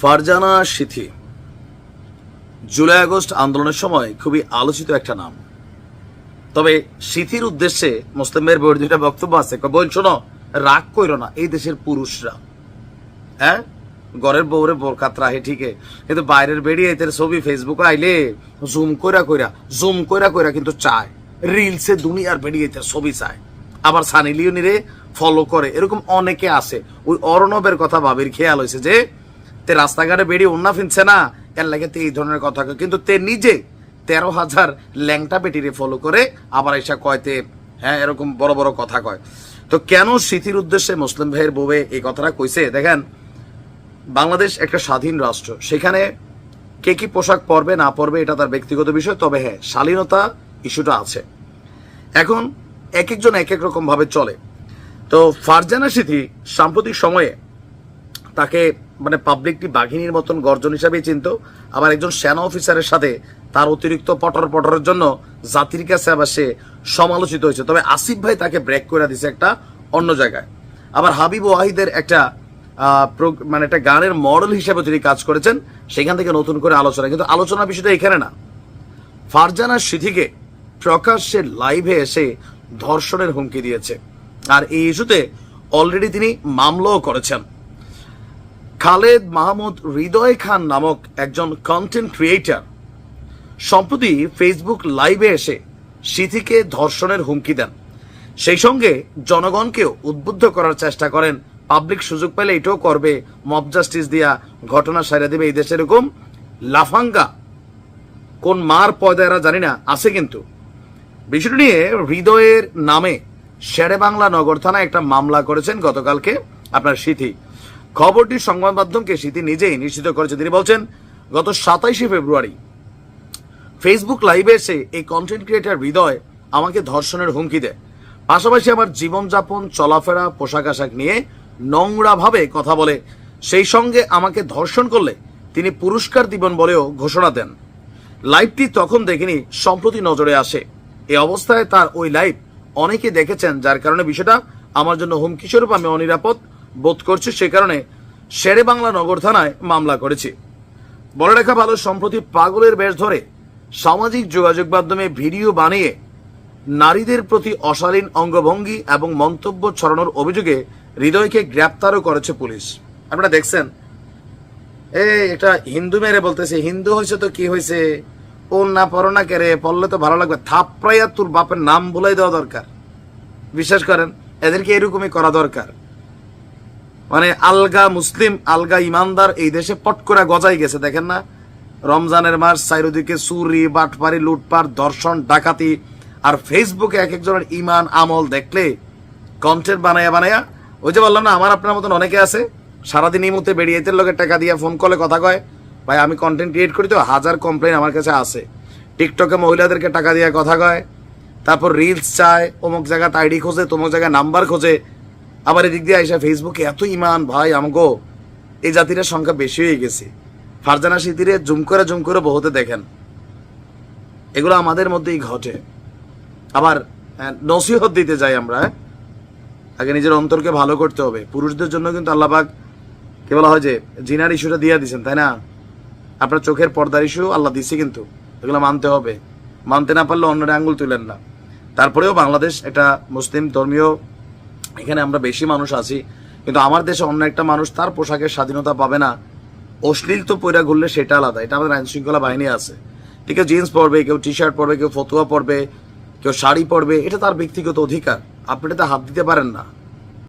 ফারজানা সিথি। July August আন্দোলনের সময় খুবই আলোচিত একটা নাম। তবে সিথির উদ্দেশ্যে মুসলিমের বইয়ের বক্তব্য আছে বোন, শোনো, রাগ কইরো না, এই দেশের পুরুষরা। হ্যাঁ? ঘরের বউরে বোরকাত রাহে ঠিকই কিন্তু বাইরের বেরিয়ে এদের ছবি ফেসবুকে আইলে জুম কইরা কইরা, জুম কইরা কইরা কিন্তু চায়। রিলসে দুনিয়ার বেরিয়ে এদের ছবি চায়। আবার সানি লিওনিরে ফলো করে। এরকম অনেকে আছে। ওই অর্ণবের কথা ভাবির খেয়াল হয়েছে যে তে রাস্তাঘাটে বেরিয়ে অন্যা ফিনছে না। এর লাগে তে এই ধরনের কথা কয়। কিন্তু তে নিজে তেরো হাজার ল্যাংটা বেটিরে ফলো করে আবার এসা কয়তে হ্যাঁ এরকম বড় বড় কথা কয়। তো কেন স্মৃতির উদ্দেশ্যে মুসলিম ভাইয়ের বউয়ে এই কথাটা কইছে? দেখেন, বাংলাদেশ একটা স্বাধীন রাষ্ট্র। সেখানে কে কি পোশাক পরবে, না পরবে, এটা তার ব্যক্তিগত বিষয়। তবে হ্যাঁ শালীনতা ইস্যুটা আছে। এখন এক একজন এক এক রকম ভাবে চলে। তো ফারজানা স্মৃতি সাম্প্রতিক সময়ে তাকে মানে পাবলিকটি বাঘিনীর মতন গর্জন হিসাবেই চিনত আবার একজন সেনা অফিসারের সাথে তার অতিরিক্ত পটর পটরের জন্য জাতির কাছে আবার সে সমালোচিত হয়েছে। তবে আসিফ ভাই তাকে ব্রেক করে দিছে একটা অন্য জায়গায়। আবার হাবিব ওয়াহিদের একটা মানে একটা গানের মডেল হিসেবে তিনি কাজ করেছেন, সেখান থেকে নতুন করে আলোচনা। কিন্তু আলোচনার বিষয়টা এখানে না। ফারজানা সিথিকে প্রকাশ্যে লাইভে এসে ধর্ষণের হুমকি দিয়েছে। আর এই ইস্যুতে অলরেডি তিনি মামলাও করেছেন। খালেদ মাহমুদ হৃদয় খান নামক একজন কন্টেন্ট ক্রিয়েটার সম্প্রতি ফেসবুক লাইভে এসে সিথিকে ধর্ষণের হুমকি দেন। সেই সঙ্গে জনগণকেও উদ্বুদ্ধ করার চেষ্টা করেন। পাবলিক সুযোগ পেলে এটাও করবে। মব জাস্টিস দিয়া ঘটনা সারিয়ে দেবে এই দেশে এরকম। লাফাঙ্গা কোন মার পয়দা এরা জানি না, আছে কিন্তু। বিষয়টি নিয়ে হৃদয়ের নামে শেরে বাংলা নগর থানায় একটা মামলা করেছেন গতকালকে আপনার সিথি। খবরটি সংবাদ মাধ্যমকে সিথি নিজেই নিশ্চিত করেছে। তিনি বলছেন, গত সাতাইশে ফেব্রুয়ারি ফেসবুক লাইভে এসে এই কন্টেন্ট ক্রিয়েটার হৃদয় আমাকে ধর্ষণের হুমকি দেয়। পাশাপাশি আমার জীবনযাপন, চলাফেরা পোশাক আশাক নিয়ে নোংরাভাবে কথা বলে। সেই সঙ্গে আমাকে ধর্ষণ করলে তিনি পুরস্কার দিবেন বলেও ঘোষণা দেন। লাইভটি তখন দেখিনি, সম্প্রতি নজরে আসে। এই অবস্থায় তার ওই লাইভ অনেকে দেখেছেন, যার কারণে বিষয়টা আমার জন্য হুমকি স্বরূপ, আমি অনিরাপদ। বোধ করছি সে কারণে শেরে বাংলা নগর থানায় মামলা করেছি। বলে রাখা ভালো, সম্প্রতি পাগলের বেশ ধরে সামাজিক যোগাযোগ মাধ্যমে ভিডিও বানিয়ে নারীদের প্রতি অশালীন অঙ্গভঙ্গি এবং মন্তব্য ছড়ানোর অভিযোগে হৃদয়কে গ্রেপ্তারও করেছে পুলিশ। আপনারা দেখছেন? এই, এটা হিন্দু মেরে বলতেছে, হিন্দু হয়েছে তো কি হয়েছে? ও না পড়ো না কেরে, পড়লে তো ভালো লাগবে। থাপড়াইয়া তোর বাপের নাম বলাই দেওয়া দরকার। বিশ্বাস করেন, এদেরকে এরকমই করা দরকার। মানে আলগা মুসলিম, আলগা ইমানদার এই দেশে পট করে গজাই গেছে, দেখেন না? রমজানের মাস, চারিদিকে চুরি, বাটপারি, লুটপাট দর্শন ডাকাতি, আর ফেসবুকে এক একজনের ইমান, আমল দেখলে কন্টেন্ট বানায়া বানায়া, ওই যে বললাম না, আমার আপনার মতন অনেকে আছে, সারাদিন এই মুহূর্তে বেরিয়েতে লোকের টাকা দিয়ে ফোন কলে কথা কয়, ভাই, আমি কন্টেন্ট ক্রিয়েট করি তো, হাজার কমপ্লেন আমার কাছে আছে। টিকটকে মহিলাদেরকে টাকা দিয়ে কথা কয়, তারপর রিলস চায়, অমুক জায়গাতে আইডি খোঁজে, তমুক জায়গায় নাম্বার খোঁজে আবার এদিক দিয়ে আইসা ফেসবুকে এত ইমান, ভাই আমাকে এই জাতির সংখ্যা বেশি হয়ে গেছে। ফারজানা সিদ্দিরে জুম করে জুম করে বহুতে দেখেন। এগুলো আমাদের মধ্যেই ঘটে। আবার নসিহত দিতে যাই আমরা হ্যাঁ? আগে নিজের অন্তরকে ভালো করতে হবে। পুরুষদের জন্য কিন্তু আল্লাহবাক কি বলা হয় যে, জিনার ইস্যুটা দিয়ে দিয়েছেন, তাই না? আপনার চোখের পর্দার ইস্যু আল্লাহ দিচ্ছে কিন্তু। এগুলো মানতে হবে। মানতে না পারলে অন্যরা আঙ্গুল তুলেন না। তারপরেও বাংলাদেশ একটা মুসলিম ধর্মীয় এখানে আমরা বেশি মানুষ আছি, কিন্তু আমার দেশে অন্য একটা মানুষ তার পোশাকের স্বাধীনতা পাবে না। অশ্লীল তো পৈরা ঘুরলে সেটা আলাদা, এটা আমাদের আইন শৃঙ্খলা বাহিনী আছে। কেউ জিন্স পরবে, কেউ টি শার্ট পরবে, কেউ ফতুয়া পরবে, কেউ শাড়ি পরবে, এটা তার ব্যক্তিগত অধিকার। আপনি এটাতে হাত দিতে পারেন না।